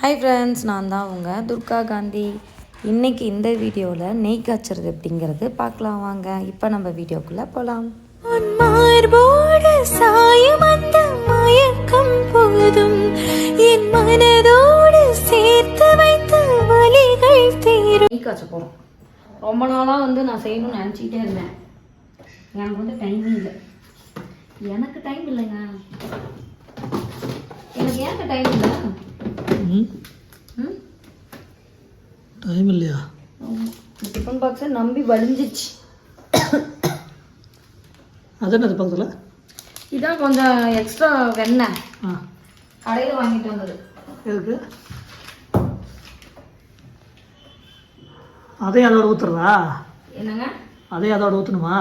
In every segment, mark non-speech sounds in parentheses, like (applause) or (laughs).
Hi friends நான் தான் உங்க துர்கா காந்தி. இன்னைக்கு இந்த வீடியோவில் நெய் காய்ச்சறது எப்படிங்கிறது பார்க்கலாம் வாங்க. இப்போ நம்ம வீடியோக்குள்ளே போகலாம் சாயும் அந்த மயக்கம் போதும். என் மனதோடு சேர்த்து வைத்த வலிகள் தீரும். நெய் காய்ச்ச போகிறோம் ரொம்ப நாளாக வந்து நான் செய்யணும்னு நினச்சிக்கிட்டே இருந்தேன். எனக்கு வந்து டைம் இல்லை. எனக்கு டைம் இல்லைங்க. எனக்கு ஏன் டைம் இல்லை? டைம் இல்லையா டிஃபன் பாக்ஸை நம்பி வலிஞ்சிச்சு அது என்னது பக்கத்தில் இதான் கொஞ்சம் எக்ஸ்ட்ரா வெண்ணெய் ஆ கடையில் வாங்கிட்டு வந்தது எதுக்கு அதையும் அதோட ஊற்றுறதா என்னங்க அதையும் அதோட ஊற்றணுமா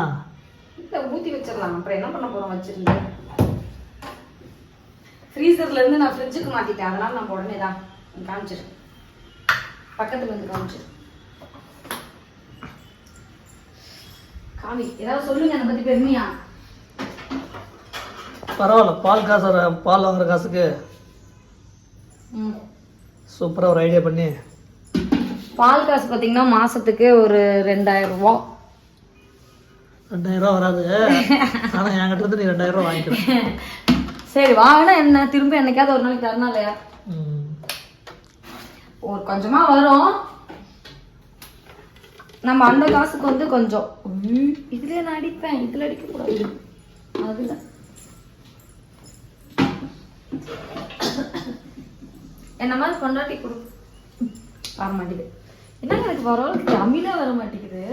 இல்லை ஊற்றி வச்சிடலாம் அப்புறம் என்ன பண்ண போகிறோம் வச்சிருந்து ஃப்ரீசர்ல இருந்து நான் ஃப்ரிட்ஜுக்கு மாற்றிட்டேன் அதனால நான் உடனே தான் காமிச்சிரு பக்கத்துல இருந்து காமிச்சிரு காமி ஏதாவது சொல்லுங்க என்னை பற்றி பெருமையா? பரவாயில்ல பால் காசு பால் வாங்குற காசுக்கு சூப்பராக ஒரு ஐடியா பண்ணி. பால் காசு பார்த்தீங்கன்னா மாசத்துக்கு ஒரு ரெண்டாயிரம் ரூபா. ரெண்டாயிரம் ரூபா வராது. ஆனால் என்கிட்ட இருந்து நீ ரெண்டாயிரம் ரூபா வாங்கிக்கிறேன் (laughs) சரி வாங்கினா என்ன? திரும்ப என்னைக்காவது ஒரு நாளைக்கு தரணும் இல்லையா. ஒரு கொஞ்சமா வரும். நம்ம அந்த காசுக்கு வந்து கொஞ்சம். இதுல நான் அடிப்பேன். இதுல அடிக்க கூடாது அதுல. என்ன மாதிரி கொண்டாட்டி கொடு. வர மாட்டேங்குது. என்னங்க எனக்கு வர தமிழே வர மாட்டேங்குது?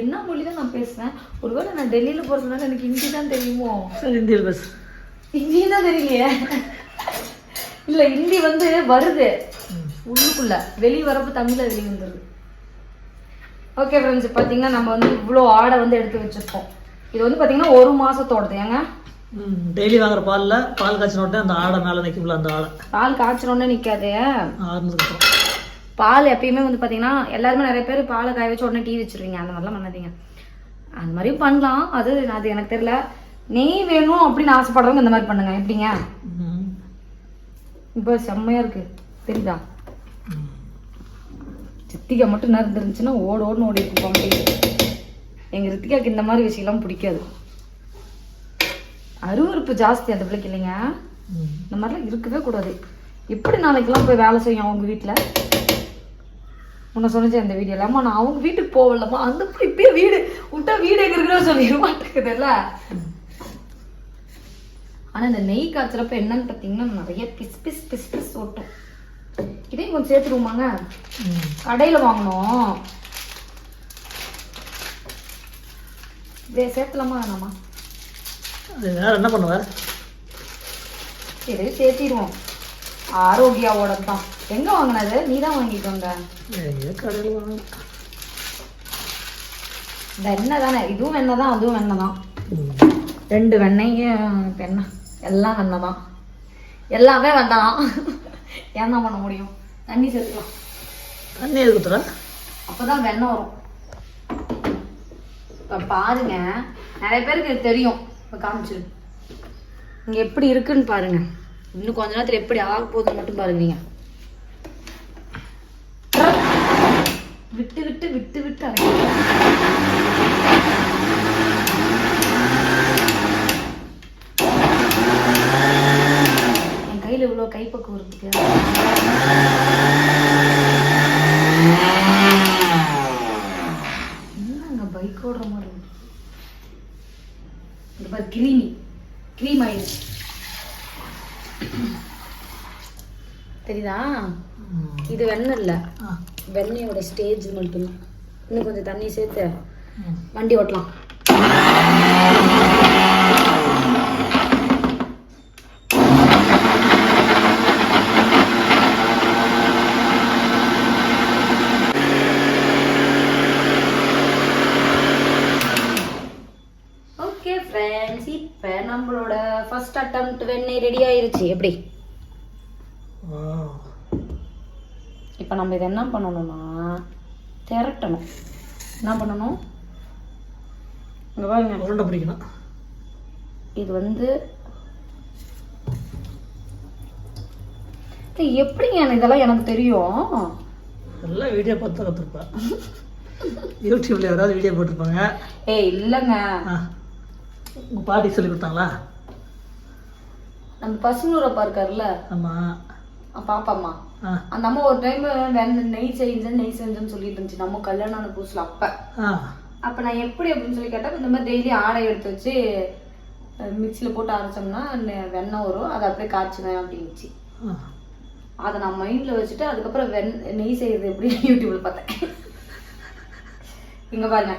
என்ன மொழி தான் நான் பேசுவேன்? ஒருவேளை நான் டெல்லியில போறதுனால எனக்கு ஹிந்தி தான் தெரியுமோ? சரி இந்தியில் பேசு ஹிந்தி தான் தெரியலையே. இல்ல ஹிந்தி வந்து வருது. உள்ளுக்குள்ள. வெளிய வரப்ப தமிழ்ல வெளிய வந்துருது. ஓகே ஃப்ரெண்ட்ஸ் பார்த்தீங்கன்னா நம்ம வந்து இவ்வளோ ஆடை வந்து எடுத்து வச்சிருக்கோம். இது வந்து பார்த்தீங்கன்னா ஒரு மாசத்தோடது ஏங்க? டெய்லி வாங்குற பாலில் பால் காய்ச்சின உடனே அந்த ஆடை மேலே நிற்கும்ல அந்த ஆடை. பால் காய்ச்சணுன்னே நிற்காது ஆறுனதுக்கப்புறம் பால் எப்பயுமே வந்து பார்த்தீங்கன்னா எல்லாருமே நிறைய பேர் பாலை காய வச்சு உடனே டீ வச்சிருவீங்க. அந்த மாதிரிலாம் பண்ணாதீங்க. அந்த மாதிரியும் பண்ணலாம். அது அது எனக்கு தெரியல. நெய் வேணும் அப்படின்னு ஆசைப்படுறவங்க இந்த மாதிரி பண்ணுங்க எப்படிங்க. இப்போ செம்மையா இருக்கு. தெரியுதா? ரித்திகா மட்டும் நேரம் இருந்துச்சுன்னா ஓட ஓடுன்னு ஓடி போக எங்க ரித்திகாக்கு இந்த மாதிரி விஷயம்லாம் பிடிக்காது. அருவருப்பு ஜாஸ்தி அந்த பிள்ளைக்கு இல்லைங்க. இந்த மாதிரிலாம் இருக்கவே கூடாது. எப்படி நாளைக்கெல்லாம் போய் வேலை செய்யும் அவங்க வீட்டுல உன்னை சொன்னிச்சு அந்த வீடியோ இல்லாம நான் அவங்க வீட்டுக்கு போகலம்மா. அந்த இப்பயே வீடு விட்டா வீடு எங்க இருக்குன்னு சொல்லிட மாட்டேங்குதுல்ல? ஆனா இந்த நெய் காய்ச்சறப்ப என்னன்னு பார்த்தீங்கன்னா நிறைய பிஸ் பிஸ் பிஸ் பிஸ் ஓட்டும். இதையும் கொஞ்சம் சேர்த்துருவோமாங்க. கடையில வாங்கினோம் இதே சேர்த்தலாமா வேணாமா? என்ன பண்ணுவேன் இதையும் சேர்த்திடுவோம். ஆரோக்கியாவோட தான் எங்க வாங்கினது? நீ தான் வாங்கிட்டு வந்த? வெண்ணெய் தானே. இதுவும் வெண்ணெய் தான் அதுவும் வெண்ணெய் தான். ரெண்டு வெண்ணெயும் வெண்ணெய். எல்லாம் வெண்ணெய் தான் எல்லாமே வெண்ணெய் தான் என்ன பண்ண முடியும்? தண்ணி சேர்த்துக்கலாம். தண்ணி எதுக்கு ஊற்றுற அப்பதான் வெண்ணெய் வரும். இப்போ பாருங்க நிறைய பேருக்கு இது தெரியும். இப்போ காமிச்சிரு. இங்க எப்படி இருக்குன்னு பாருங்க. இன்னும் கொஞ்ச நேரத்துல எப்படி ஆக போகுதுன்னு மட்டும் பாருங்க நீங்க. விட்டு விட்டு விட்டு விட்டு அரைக்கணும் என் கையில இவ்வளவு கைப்பக்குவம் இருக்கு என்னங்க பைக் ஓடுற மாதிரி இருக்கு. இது பாரு கிரீமி க்ரீம் ஆயில் தெரியுதா. இது வெண்ணெய் இல்லை. வெண்ணெயோட ஸ்டேஜ் மட்டும் இன்னும் கொஞ்சம் தண்ணி சேர்த்து. வண்டி ஓட்டலாம் ஓகே ஃப்ரெண்ட்ஸ் இப்போ நம்மளோட அட்டம்ப்ட் வெண்ணெய் ரெடி ஆயிருச்சு. எப்படி. இப்போ நம்ம இதை என்ன பண்ணணும்னா திரட்டணும். என்ன பண்ணணும்? இங்கே பாருங்க. உருண்டை பிடிக்கணும். இது வந்து எப்படிங்க இதெல்லாம் எனக்கு தெரியும்? எல்லாம் வீடியோ பார்த்து கற்றுருப்பேன் யூடியூப்ல யாராவது வீடியோ போட்டிருப்பாங்க. ஏய் இல்லைங்க. உங்கள் பாட்டி சொல்லி கொடுத்தாங்களா? நம்ம பசுனூரப்பா இருக்காருல்ல ஆமாம் அஹ் பாப்பாம்மா. ஆ. அந்த அம்மா ஒரு டைம் நெய் செஞ்சேன் நெய் செஞ்சேன்னு சொல்லிட்டு இருந்துச்சு. நம்ம கல்யாணம் ஆன புதுசுல அப்ப. அப்ப நான் எப்படி அப்படின்னு சொல்லி கேட்டா இந்த மாதிரி டெய்லி ஆடை எடுத்து வச்சு மிக்சியில் போட்டு அரைச்சோம்னா வெண்ணெய் வரும். அதை அப்படியே காய்ச்சுவேன் அப்படின்னுச்சு. அதை நான் மைண்ட்ல வச்சுட்டு அதுக்கப்புறம் வெண் நெய் செய்யறது எப்படி? (laughs) யூடியூப்ல பார்த்தேன். இங்க பாருங்க.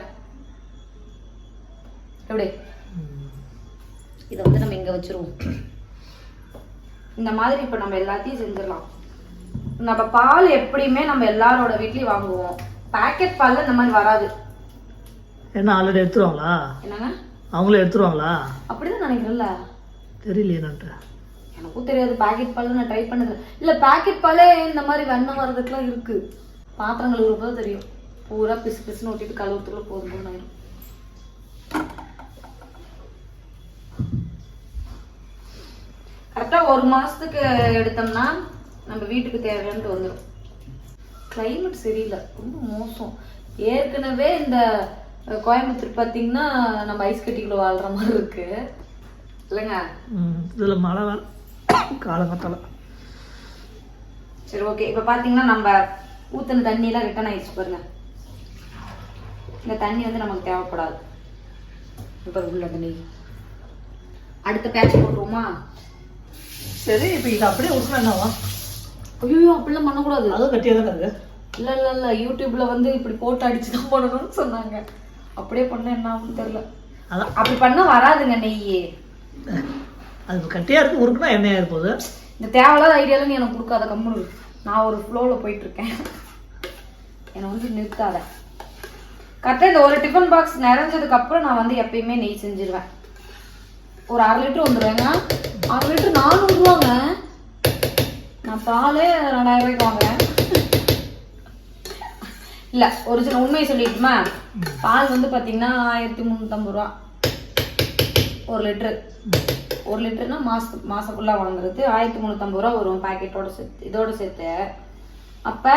எப்படி. இதை வந்து நம்ம இங்க வச்சிருவோம். இந்த மாதிரி இப்ப நம்ம எல்லாத்தையும் செஞ்சிடலாம். நம்ம பால் எப்படியுமே நம்ம எல்லாரோட வீட்லயும் வாங்குவோம். பாக்கெட் பால்ல இந்த மாதிரி வராது. என்ன ஆல்ரெடி எடுத்துருவாங்களா? என்னங்க? அவங்களே எடுத்துருவாங்களா? அப்படிதான் நினைக்கிறேன்ல. தெரியலையே என்னன்ட்டு. எனக்கும் தெரியாது பாக்கெட் பால் நான் ட்ரை பண்ணது. இல்ல பாக்கெட் பாலே இந்த மாதிரி வெண்ணெய் வர்றதுக்குலாம் இருக்கு. பாத்திரங்கள் தான் தெரியும். பூரா பிசு பிசுன்னு ஒட்டிட்டு கழுவுறதுக்குள்ள போதும் போதும் ஆயிடும் கரெக்டா ஒரு மாசத்துக்கு எடுத்தோம்னா நம்ம வீட்டுக்கு தேவையானது வந்துடும் கிளைமேட் சரியில்லை. ரொம்ப மோசம். ஏற்கனவே இந்த கோயம்புத்தூர் பார்த்தீங்கன்னா நம்ம ஐஸ் கட்டிக்குள்ள வாழ்ற மாதிரி இருக்கு. இல்லைங்க? இதில் மழை வேறு. காலங்கத்தால. சரி ஓகே இப்போ பார்த்தீங்கன்னா நம்ம ஊற்றின தண்ணியெல்லாம் ரிட்டர்ன் ஆயிடுச்சு பாருங்க. இந்த தண்ணி வந்து நமக்கு தேவைப்படாது. இப்போ உள்ள தண்ணி. அடுத்த பேட்ச் போட்டுருவோமா? சரி இப்போ இது அப்படியே விட்டுனா என்னவா ஐயோ அப்படிலாம் பண்ணக்கூடாது. அதுவும் கட்டியாக தானே இருக்கு? இல்ல இல்ல இல்ல. யூடியூப்ல வந்து இப்படி போட்டு அடிச்சு தான் பண்ணணும்னு சொன்னாங்க. அப்படியே பண்ண என்ன ஆகும்னு தெரியல. அதான். அப்படி பண்ணா வராதுங்க நெய் அது கட்டியாக இருக்கு உருக்குனா எண்ணெயாக இருப்போது இந்த தேவையில்லாத ஐடியாலாம் நீ எனக்கு கொடுக்காத கம்முனு. நான் ஒரு ஃப்ளோல போயிட்டு இருக்கேன் என்னை வந்து நிறுத்தாத. கரெக்டாக இந்த ஒரு டிஃபன் பாக்ஸ் நிறைஞ்சதுக்கு அப்புறம் நான் வந்து எப்பயுமே நெய் செஞ்சிருவேன். ஒரு அரை லிட்டர் வந்துடுவேங்க அரை லிட்டர் நானூறுரூவாங்க நான் பாலே ரெண்டாயிரம் ரூபாய்க்கு வாங்குறேன். இல்ல ஒரு சில உண்மையை சொல்லிட்டுமா? பால் வந்து பாத்தீங்கன்னா ஆயிரத்தி முந்நூற்றம்பது ரூபா. ஒரு லிட்டரு. ஒரு லிட்டர்னா மாசம் மாசம் ஃபுல்லாக வாங்குறது. ஆயிரத்தி முந்நூற்றம்பது ரூபா வரும் பாக்கெட்டோட சேர்த்து இதோட சேர்த்து. அப்போ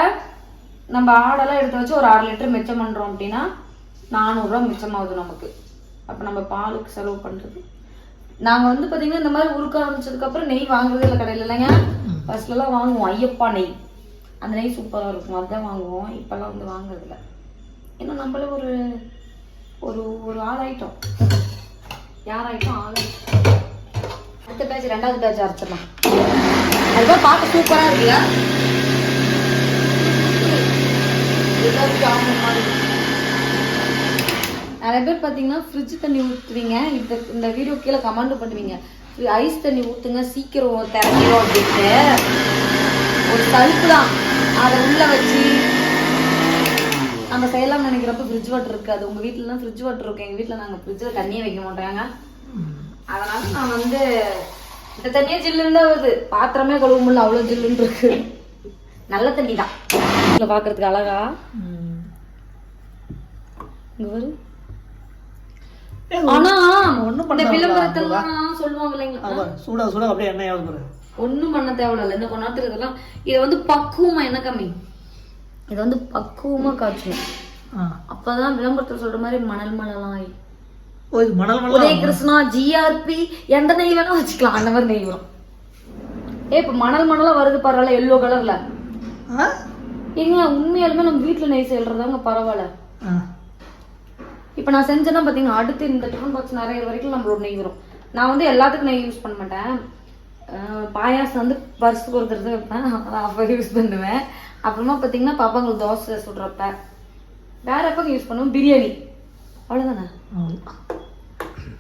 நம்ம ஆடெல்லாம் எடுத்து வச்சு ஒரு ஆறு லிட்டர் மிச்சம் பண்ணுறோம் அப்படின்னா நானூறுரூவா மிச்சமாகுது நமக்கு. அப்போ நம்ம பாலுக்கு செலவு பண்ணுறது நாங்கள் வந்து பார்த்தீங்கன்னா இந்த மாதிரி உருக்க ஆரம்பிச்சதுக்கப்புறம் நெய் வாங்குறதே இல்லை கடையில். இல்லைங்க? ஃபர்ஸ்ட்லலாம் வாங்குவோம். ஐயப்பா நெய். அந்த நெய் சூப்பராக இருக்கும். அதுதான் வாங்குவோம். இப்போல்லாம் வந்து வாங்குறதில்ல ஏன்னா நம்மளே ஒரு ஒரு ஒரு ஆள் ஆயிட்டோம் யார் ஆயிட்டோம்? ஆள். ஆயிட்டோம் அடுத்த பேட்ச் ரெண்டாவது பேட்ச் அரைச்சிடலாம். அதுதான் பார்க்க சூப்பரா இருக்குல்ல? ஏதாவது ஜாமுன் மாதிரி. நிறைய பேர் பார்த்தீங்கன்னா ஃப்ரிட்ஜ் தண்ணி ஊற்றுவீங்க இந்த இந்த வீடியோ கீழே கமெண்ட் பண்ணுவீங்க. ஐஸ் தண்ணி ஊற்றுங்க சீக்கிரம் திறக்கிறோம் அப்படின்ட்டு. ஒரு தடுப்பு தான். அதை உள்ள வச்சு நம்ம செய்யலாம் நினைக்கிறப்ப ஃப்ரிட்ஜ் வாட்டர் இருக்காது. உங்க வீட்டுலலாம் ஃப்ரிட்ஜ் வாட்டர் இருக்கு எங்க வீட்டில் நாங்கள் ஃப்ரிட்ஜில் தண்ணியே வைக்க மாட்டாங்க. அதனால நான் வந்து இந்த தண்ணியே ஜில்லுன்னு தான் வருது. பாத்திரமே கழுவ முடியல அவ்வளோ ஜில்லுன்னு இருக்கு. நல்ல தண்ணி தான். பார்க்கறதுக்கு அழகா. இங்க வரும் ஆனா ஒண்ணும் இந்த பண்ண விளம்பரத்தெல்லாம் சொல்லுவாங்க இல்லைங்களா? ஆமாம் சூடாக சூடாக அப்படியே எண்ணெய் ஆகுது பாரு ஒண்ணும் பண்ண தேவையில்ல. இந்த கொஞ்ச நேரத்துக்கு இதெல்லாம் இதை வந்து பக்குவமா என்ன கம்மி? இதை வந்து பக்குவமா காய்ச்சணும். அப்பதான் விளம்பரத்தில் சொல்ற மாதிரி மணல் மணலாம் ஆகி உதய கிருஷ்ணா ஜிஆர்பி எந்த நெய் வேணா வச்சுக்கலாம். அந்த மாதிரி நெய் வரும். ஏ இப்ப மணல் மணலா வருது பரவாயில்ல எல்லோ கலர்ல ஏங்க உண்மையாலுமே நம்ம வீட்டுல நெய் செய்யறதாங்க பரவாயில்ல. இப்ப நான் செஞ்சேன்னா பாத்தீங்கன்னா அடுத்து இந்த டிஃபன் பாக்ஸ் நிறைய வரைக்கும் நம்மளோட நெய் வரும் நான் வந்து எல்லாத்துக்கும் நெய் யூஸ் பண்ண மாட்டேன். பாயாசம் வந்து ஒரு தடவை வைப்பேன். அப்போ யூஸ் பண்ணுவேன். அப்புறமா பார்த்தீங்கன்னா பாப்பாங்களுக்கு தோசை சுடுறப்ப வேற எப்போ யூஸ் பண்ணுவோம்? பிரியாணி. அவ்வளோதானே.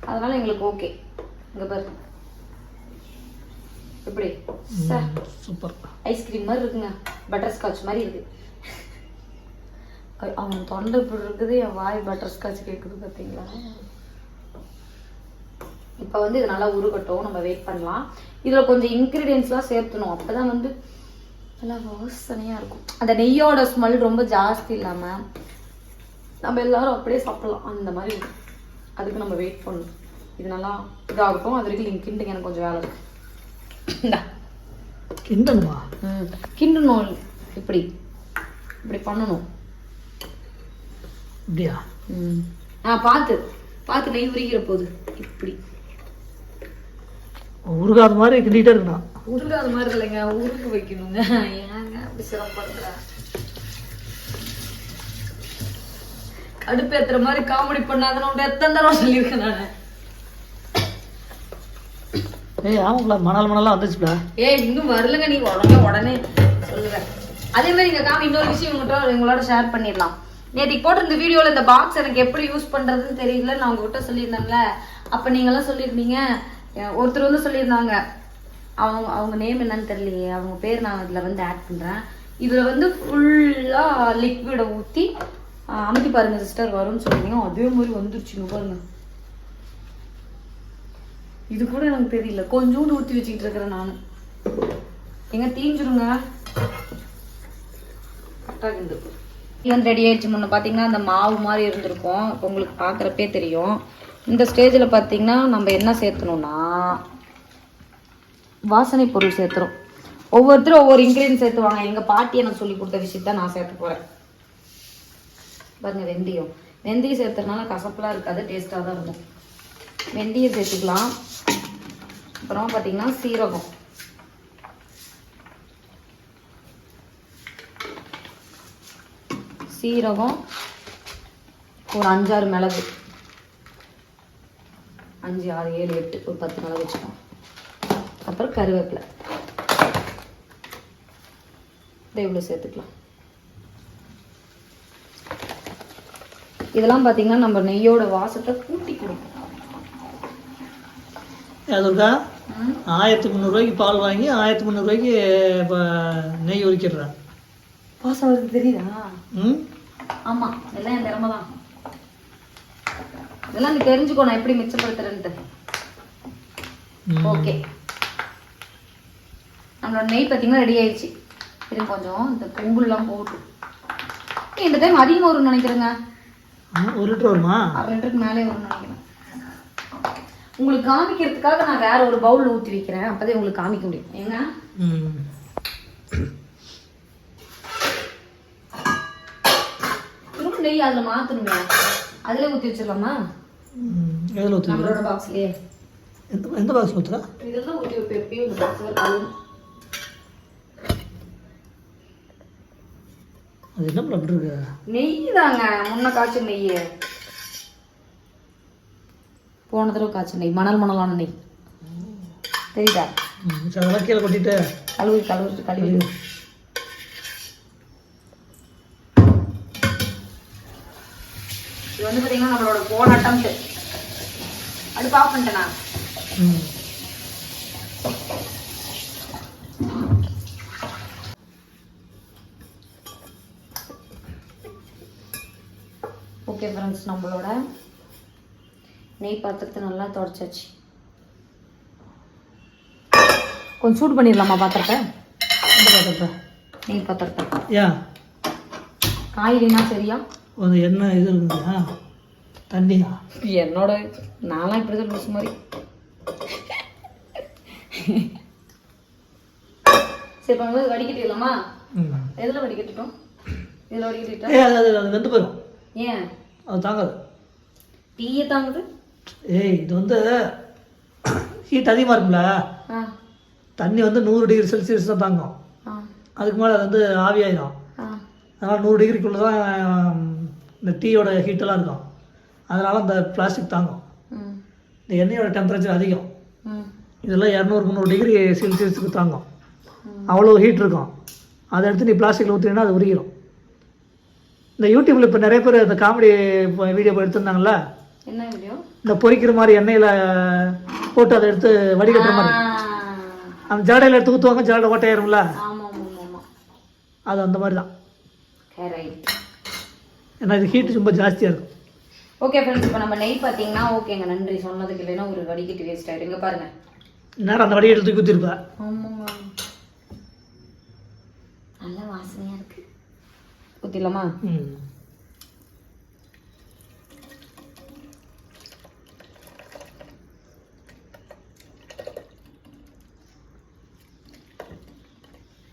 அதனால எங்களுக்கு ஓகே இங்க பாரு. எப்படி? ம், சூப்பர். ஐஸ்கிரீம் மாதிரி இருக்குங்க. பட்டர் ஸ்காட்ச் மாதிரி இருக்கு. ஐ- அவன் தொண்டை இப்படி இருக்குது என் வாய் பட்டர் ஸ்காட்ச் கேட்குது பார்த்தீங்களா இப்போ வந்து இது நல்லா உருகட்டும் நம்ம வெயிட் பண்ணலாம். இதில் கொஞ்சம் இன்க்ரீடியன்ஸ்லாம் சேர்த்தணும். அப்போ தான் வந்து நல்லா வாசனையாக இருக்கும். அந்த நெய்யோட ஸ்மெல் ரொம்ப ஜாஸ்தி இல்லாமல் நம்ம எல்லாரும் அப்படியே சாப்பிடலாம். அந்த மாதிரி இருக்கும். அதுக்கு நம்ம வெயிட் பண்ணணும். இது நல்லா இதாகட்டும். அது வரைக்கும் நீங்கள் கிண்டுங்க எனக்கு கொஞ்சம் வேலை இருக்கு. கிண்டணுமா? ம். கிண்டணும். இப்படி. இப்படி பண்ணணும். இப்படியா ம். ஆ பார்த்து. பார்த்து நெய் உரிக்கிற போது. இப்படி. உருகாத மாதிரி கிண்டிகிட்டே இருக்கணும் உருகாத மாதிரி இல்லைங்க. உருக்கு வைக்கணுங்க. ஏங்க அப்படி சிரமப்படுற கடுப்பு ஏத்துற மாதிரி காமெடி பண்ணாதன்னு உன்ட்ட எத்தனை தடவை சொல்லியிருக்கேன் நான். ஏய் ஆமாங்களா மணல் மணலாம் வந்துச்சுங்களா ஏய் இன்னும் வரலங்க. நீ உடனே உடனே சொல்லுங்க அதே மாதிரி இங்க காமி இன்னொரு விஷயம் உங்கள்கிட்ட உங்களோட ஷேர் பண்ணிடலாம். நேற்றுக்கு போட்டிருந்த வீடியோல இந்த பாக்ஸ் எனக்கு எப்படி யூஸ் பண்றதுன்னு தெரியல. நான் உங்ககிட்ட சொல்லியிருந்தேன்ல. அப்ப நீங்க எல்லாம் சொல்லியிருந்தீங்க ஒருத்தர் வந்து சொல்லியிருந்தாங்க. அவங்க அவங்க நேம் என்னன்னு தெரியலையே. அவங்க பேர் நான் இதுல வந்து ஆட் பண்றேன். இதுல வந்து ஃபுல்லா லிக்விடை ஊத்தி அஹ் அமுத்தி பாருங்க சிஸ்டர் வரும்னு சொல்லுவீங்க அதே மாதிரி வந்துருச்சுங்க பாருங்க. இது கூட எனக்கு தெரியல. கொஞ்சோண்டு ஊற்றி வச்சுக்கிட்டு இருக்கிறேன் நான். எங்க தீஞ்சிருங்க. கரெக்டாக இது வந்து ரெடி ஆயிடுச்சு? முன்ன பார்த்தீங்கன்னா அந்த மாவு மாதிரி இருந்திருக்கும். இப்போ உங்களுக்கு பார்க்குறப்பே தெரியும். இந்த ஸ்டேஜில் பார்த்தீங்கன்னா நம்ம என்ன சேர்த்தணும்னா வாசனை பொருள் சேர்த்துறோம். ஒவ்வொருத்தரும் ஒவ்வொரு இன்க்ரீடியன்ட் சேர்த்துவாங்க. எங்கள் பாட்டி எனக்கு சொல்லி கொடுத்த விஷயத்த நான் சேர்த்து போகிறேன் பாருங்க வெந்தயம். வெந்தயம் சேர்த்துறதுனால கசப்பெல்லாம் இருக்காது டேஸ்ட்டாக தான் இருக்கும். வெந்தயம் சேர்த்துக்கலாம். அப்புறமா பார்த்தீங்கன்னா சீரகம். சீரகம் ஒரு அஞ்சாறு மிளகு. அஞ்சு ஆறு ஏழு எட்டு ஒரு பத்து மிளகு வச்சுக்கோம் அப்புறம் கருவேப்பிலை. இதை இவ்வளோ சேர்த்துக்கலாம். இதெல்லாம் பார்த்தீங்கன்னா நம்ம நெய்யோட வாசத்தை கூட்டி கொடுக்கும். அது இருக்கா ம். ஆயிரத்தி முந்நூறுரூவாய்க்கு பால் வாங்கி ஆயிரத்தி முந்நூறுரூவாய்க்கு நெய் உரிக்கிடுறேன் வாசம் வருது தெரியுதா? ம்? ஆமா எல்லாம் என் திறமை தான். இதெல்லாம் நீ தெரிஞ்சுக்கோ நான் எப்படி மிச்சப்படுத்துறேன்ட்டு. ஓகே. நம்மளோட நெய் பார்த்தீங்கன்னா ரெடி ஆயிடுச்சு. இது கொஞ்சம் இந்த பொங்கல்லாம் போட்டு. இந்த டைம் அதிகமாக வரும்னு நினைக்கிறேங்க. ஒரு லிட்டர் வருமா? அரை லிட்டருக்கு மேலே வரும்னு நினைக்கிறேன். உங்களுக்கு காமிக்கிறதுக்காக நான் வேற ஒரு பவுல்ல ஊற்றி வைக்கிறேன். அப்பதான் உங்களுக்கு காமிக்க முடியும். ஏங்க? நெய் அதில் மாற்றணுங்க அதிலே ஊற்றி வச்சிடலாமா? எதில் ஊற்றுவீங்க நம்மளோட பாக்ஸ்லயே எந்த எந்த பாக்ஸ் ஊற்றுறா இதெல்லாம் ஊற்றி வைப்பேன் எப்பயும் இந்த பாக்ஸில் கழுவும் அது என்ன அப்படி இருக்கு? நெய் தாங்க முன்ன காய்ச்ச நெய் போன தடவை காய்ச்ச நெய் மணல் மணலான நெய். தெரியுதா? அதெல்லாம் கீழே கொட்டிட்டு. கழுவி கழுவி கழுவி. இது வந்து பார்த்தீங்கன்னா நம்மளோட போன அட்டம் அடுப்பு ஆஃப் பண்ணிட்டேனா ம் ஓகே ஃப்ரெண்ட்ஸ் நம்மளோட நெய் பாத்திரத்தை நல்லா தொடச்சாச்சு. கொஞ்சம் சூடு பண்ணிடலாமா பாத்திரத்தை? எந்த பாத்திரத்தை நெய் பாத்திரத்தை. காய்கறினா சரியா? ஒரு எண்ணெய் இது இருக்குதா தண்ணியா என்னோட நான்லாம் இப்படி தான் லூஸ் மாதிரி. சரி இப்போ வந்து வடிகட்டிடலாமா எதில் வடிகட்டிட்டோம்? இதில் வடிகட்டிட்டா? ஏய் அது அது வெந்து போயிடும் ஏன்? அது தாங்காது. டீயே தாங்குது? ஏய் இது வந்து ஹீட் அதிகமாக இருக்கும்ல. தண்ணி வந்து நூறு டிகிரி செல்சியஸ் தான் தாங்கும். அதுக்கு மேலே அது வந்து ஆவியாயிடும் அதனால் நூறு டிகிரிக்குள்ளே தான் இந்த டீயோட ஹீட்டெல்லாம் இருக்கும். அதனால் அந்த பிளாஸ்டிக் தாங்கும். இந்த எண்ணெயோட டெம்பரேச்சர் அதிகம். இதெல்லாம் இரநூறு முந்நூறு டிகிரி செல்சியஸுக்கு தாங்கும். அவ்வளோ ஹீட் இருக்கும். அதை எடுத்து நீ பிளாஸ்டிக்கில் ஊற்றினா அது உரிக்கிறோம் இந்த யூடியூப்பில் இப்போ நிறைய பேர் இந்த காமெடி வீடியோ வீடியோ இந்த பொரிக்கிற மாதிரி எண்ணெயில் போட்டு அதை எடுத்து வடிகட்டுற மாதிரி. அந்த ஜாடையில் எடுத்து ஊற்றுவாங்க ஜாடை ஓட்டையாயிரும்ல அது அந்த மாதிரி தான். ஏன்னா இது ஹீட் ரொம்ப ஜாஸ்தியாக இருக்கும். ஓகே ஃப்ரெண்ட்ஸ் இப்போ நம்ம நெய் பார்த்தீங்கன்னா ஓகேங்க நன்றி. சொன்னதுக்கு இல்லைன்னா ஒரு வடிகட்டி வேஸ்ட் ஆயிடுங்க பாருங்க. நேரம் அந்த வடிகட்டி தூக்கி ஊற்றிருப்பா ஆமாங்க நல்ல வாசனையா இருக்கு. ஊத்திடலாமா? ம்.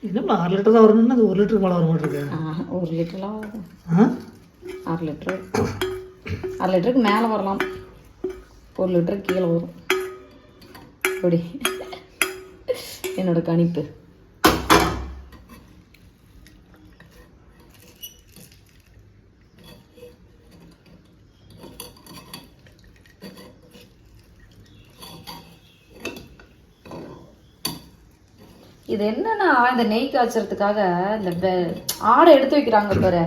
என்னம்மா அரை லிட்டர் தான் வரணும்னா அது ஒரு லிட்டருக்கு மேலே வர மாட்டிருக்கு. ஒரு லிட்டர்லாம் அரை லிட்ரு அரை லிட்டருக்கு மேலே வரலாம். ஒரு லிட்டருக்கு கீழே வரும். அப்படி என்னோடய கணிப்பு இது அந்த நெய் காய்ச்சறதுக்காக இந்த ஆடை எடுத்து வைக்கிறாங்க பாரு.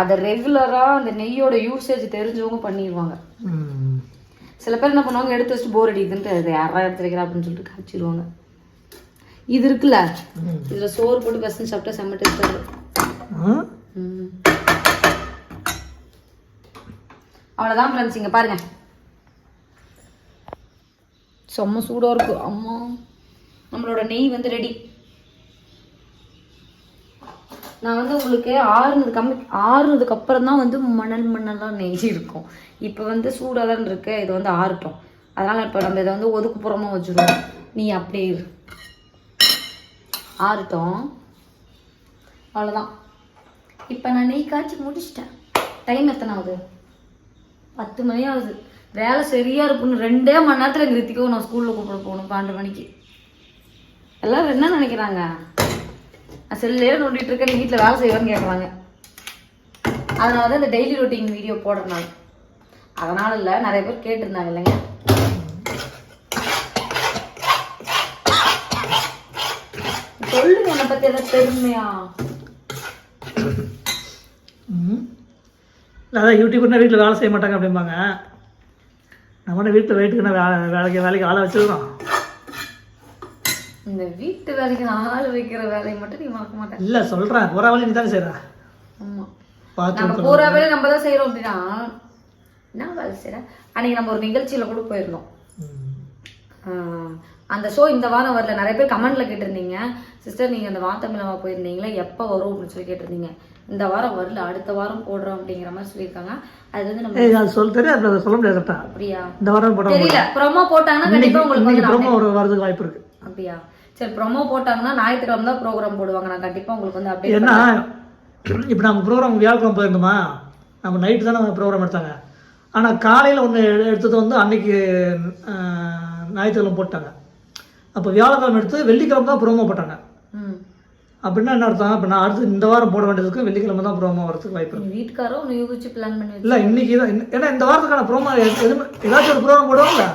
அதை ரெகுலரா அந்த நெய்யோட யூசேஜ் தெரிஞ்சவங்க பண்ணிடுவாங்க சில பேர் என்ன பண்ணுவாங்க எடுத்து வச்சுட்டு போர் அடிக்குதுன்ட்டு அதை யாரா எடுத்து வைக்கிறா? அப்படின்னு சொல்லிட்டு காய்ச்சிடுவாங்க இது இருக்குல்ல? இதுல சோறு போட்டு பசங்க சாப்பிட்டா செம்ம டேஸ்டா இருக்கும். ஆ அவ்வளவுதான் ஃப்ரெண்ட்ஸ் பாருங்க. செம்ம சூடா இருக்கும் அம்மா. நம்மளோட நெய் வந்து ரெடி நான் வந்து உங்களுக்கு ஆறுனது கம்மி ஆறுனதுக்கு அப்புறம் தான் வந்து மணல் மணலாக நெய் இருக்கும் இப்போ வந்து சூடாக தான் இருக்கு. இது வந்து ஆறட்டும் அதனால் இப்போ நம்ம இதை வந்து ஒதுக்குப்புறமாக வச்சுருவோம். நீ அப்படியே இரு. ஆறட்டும். அவ்வளோதான் இப்போ நான் நெய் காய்ச்சி முடிச்சிட்டேன். டைம் எத்தனை ஆகுது பத்து மணி ஆகுது வேலை சரியாக இருக்கும்னு ரெண்டே மணி நேரத்தில் எங்கள் நான் ஸ்கூலில் கூப்பிட போகணும் பன்னெண்டு மணிக்கு. எல்லோரும் என்ன நினைக்கிறாங்க? நான் செல்லே நோண்டிட்டு இருக்கேன் நீ வீட்டில் வேலை செய்வேன்னு கேட்குறாங்க அதனால தான் இந்த டெய்லி ரொட்டீன் வீடியோ போடுறேன் அதனால இல்லை நிறைய பேர் கேட்டிருந்தாங்க இல்லைங்க? சொல்லுங்க என்னை பற்றி எதாவது பெருமையா? அதான் யூடியூப்னா வீட்டில் வேலை செய்ய மாட்டாங்க அப்படிம்பாங்க. நம்ம வீட்டில் வெயிட்டுக்கு வேலை வேலைக்கு வேலைக்கு ஆளை வச்சிருக்கோம். இந்த வீட்டு வேலைக்கு ஆள் வைக்கிற வேலையை மட்டும் நீ மறக்க மாட்டேன் இல்லை சொல்கிறேன் ஒரு வேலை நீ தானே செய்கிற ஆமா. நம்ம பூரா வேலை நம்ம தான் செய்யறோம் அப்படின்னா என்ன வேலை செய்யற அன்னைக்கு நம்ம ஒரு நிகழ்ச்சியில கூட போயிருந்தோம். அந்த ஷோ இந்த வாரம் வரல. நிறைய பேர் கமெண்ட்ல கேட்டிருந்தீங்க. சிஸ்டர் நீங்க அந்த வாத்தமிழமா போயிருந்தீங்களா? எப்போ வரும்? அப்படின்னு சொல்லி கேட்டிருந்தீங்க. இந்த வாரம் வரல. அடுத்த வாரம் போடுறோம். அப்படிங்கிற மாதிரி சொல்லியிருக்காங்க. அது வந்து நம்ம சொல்ல தெரியும் அதை சொல்ல முடியாது அப்படியா? இந்த வாரம் போட தெரியல. ப்ரோமோ போட்டாங்கன்னா கண்டிப்பா உங்களுக்கு ப்ரோமோ ஒரு வரதுக்கு வாய்ப்பு இருக்கு. அப்படியா? சரி ப்ரோமோ போட்டாங்கன்னா ஞாயிற்றுக்கிழமை தான் ப்ரோக்ராம் போடுவாங்க. நான் கண்டிப்பா உங்களுக்கு வந்து அப்டேட் ஏன்னா இப்போ நம்ம ப்ரோக்ராம் வியாழக்கிழமை போயிருந்தோமா? நம்ம நைட்டு தானே ப்ரோக்ராம் எடுத்தாங்க. ஆனால் காலையில் ஒன்று எடுத்தது வந்து அன்னைக்கு ஞாயிற்றுக்கிழமை போட்டாங்க. அப்போ வியாழக்கிழமை எடுத்து வெள்ளிக்கிழமை தான் ப்ரோமோ போட்டாங்க. ம். அப்படின்னா என்ன அர்த்தம்? இப்போ நான் அடுத்து இந்த வாரம் போட வேண்டியதுக்கு வெள்ளிக்கிழமை தான் ப்ரோமோ வரதுக்கு வாய்ப்பு இருக்கு. ஒன்று யூகிச்சு பிளான் பண்ணி இல்லை இன்னைக்கு தான் ஏன்னா இந்த வாரத்துக்கான ப்ரோமோ எதுவுமே ஏதாச்சும் ஒரு ப்ரோக்ராம் போடுவாங்கல்ல?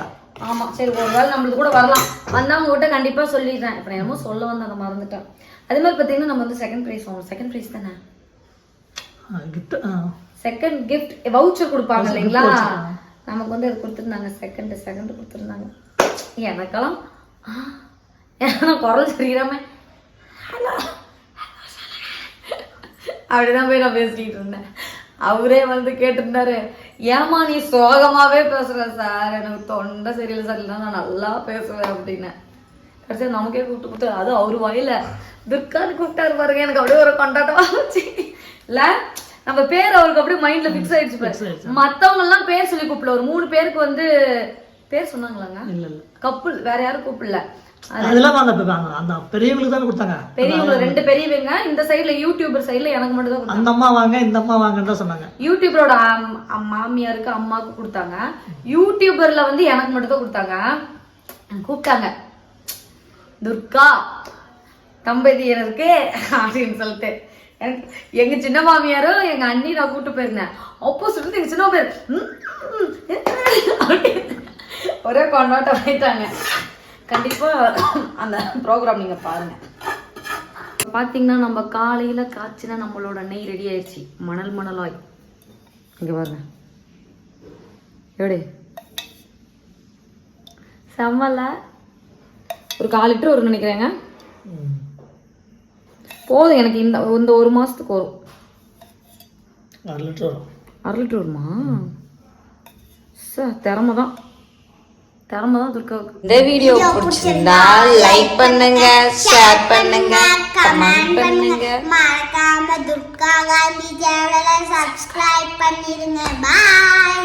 ஆமா சரி ஒரு வேளை நம்மளுக்கு கூட வரலாம். வந்தா உங்ககிட்ட கண்டிப்பா சொல்லிடுறேன். இப்போ என்னமோ சொல்ல வந்து அதை மறந்துட்டேன். அதே மாதிரி பார்த்தீங்கன்னா நம்ம வந்து செகண்ட் ப்ரைஸ் வாங்கணும். செகண்ட் ப்ரைஸ் தானே? செகண்ட் கிஃப்ட் வவுச்சர் கொடுப்பாங்க இல்லைங்களா? நமக்கு வந்து அது கொடுத்துருந்தாங்க. செகண்ட் செகண்ட் கொடுத்துருந்தாங்க. எனக்கெல்லாம் ஏன்னா குரல் ஹலோ அப்படிதான் போய் நான் பேசிட்டு இருந்தேன். அவரே வந்து கேட்டிருந்தாரு ஏமா நீ சோகமாவே பேசுற சார்? எனக்கு தொண்டை சரியில்லை சார் இல்லைன்னா நான் நல்லா பேசுவேன் அப்படின்னேன் கடைசியா நமக்கே கூப்பிட்டு கூப்பிட்டு அது அவரு வாயில. துர்கான்னு கூப்பிட்டாரு பாருங்க எனக்கு அப்படியே ஒரு கொண்டாட்டமா வச்சு இல்ல நம்ம பேர் அவருக்கு அப்படியே மைண்ட்ல ஃபிக்ஸ் ஆயிடுச்சு. மத்தவங்க எல்லாம் பேர் சொல்லி கூப்பிடல. ஒரு மூணு பேருக்கு வந்து பேர் சொன்னாங்களாங்க? இல்லை இல்லை. கப்புள் வேற யாரும் கூப்பிடல. அதெல்லாம் அந்த அந்த- அந்த பெரியவங்களுக்கு தானே கொடுத்தாங்க. பெரியவங்க ரெண்டு பெரியவங்க இந்த சைடுல யூடியூபர் சைடுல எனக்கு மட்டும் தான் அந்த அம்மா வாங்க இந்த அம்மா வாங்கன்னு தான் சொன்னாங்க. யூடியூபரோட மாமியாருக்கு அம்மாவுக்கு கொடுத்தாங்க. யூடியூபர்ல வந்து எனக்கு மட்டும் தான் கொடுத்தாங்க. கூப்பிட்டாங்க. துர்கா தம்பதியருக்கு அப்படின்னு சொல்லிட்டு. எனக்கு எங்க சின்ன மாமியாரும் எங்க அண்ணி நான் கூப்பிட்டு போயிருந்தேன். அப்போ சொல்லிட்டு எங்க சின்ன பேர் ஒரே கொண்டாட்டம் ஆயிட்டாங்க கண்டிப்பா அந்த ப்ரோக்ராம் நீங்க பாருங்க. பாத்தீங்கன்னா நம்ம காலையில காய்ச்சினா நம்மளோட நெய் ரெடி ஆயிடுச்சு. மணல் மணலாய். இங்க பாருங்க. எப்படி? செம்மல. ஒரு கால் லிட்டர் வரும்னு நினைக்கிறேங்க. போதும் எனக்கு இந்த இந்த ஒரு மாசத்துக்கு வரும். அரை லிட்டர் வரும். அரை லிட்டர் வருமா? சார் திறமை தான் திறமை தான் துர்காவுக்கு இந்த வீடியோ பிடிச்சிருந்தா லைக் பண்ணுங்க ஷேர் பண்ணுங்க கமெண்ட் பண்ணுங்க. மறக்காம துர்கா காந்தி சேனலை சப்ஸ்கிரைப் பண்ணிடுங்க. பாய்